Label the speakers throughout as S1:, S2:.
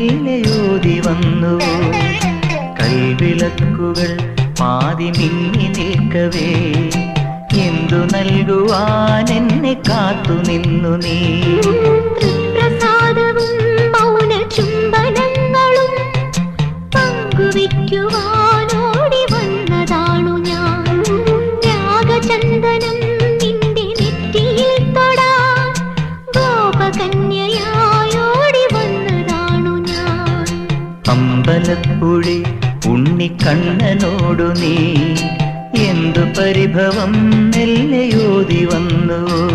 S1: മെല്ലെയോതി വന്നു കൽവിളക്കുകൾ പാതി മിന്നി നിൽക്കവേ. എന്തു നൽകുവാൻ എന്നെ കാത്തു നിന്നു നീ? ആലപ്പുഴി ഉണ്ണിക്കണ്ണനോടു നീ. എന്തു പരിഭവം നെല്ലയോതി വന്നു.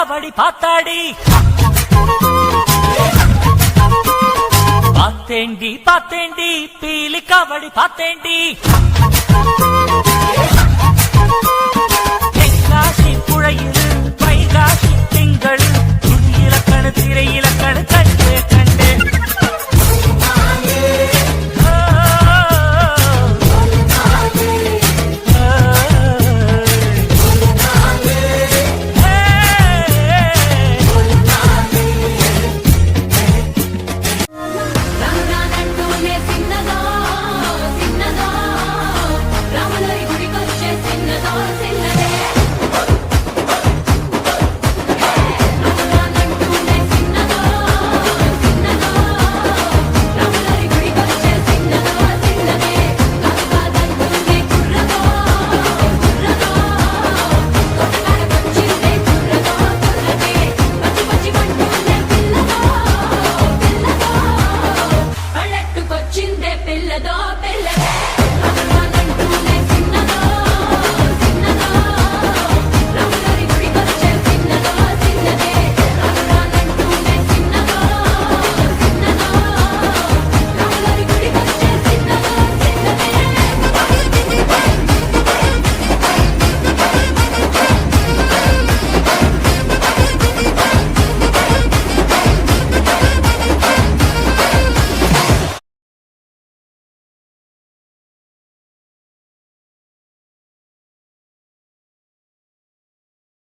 S2: காவடி பாத்தாடி பாத்தேண்டி பாத்தேண்டி பீலி காவடி பாத்தேண்டி pehla do let.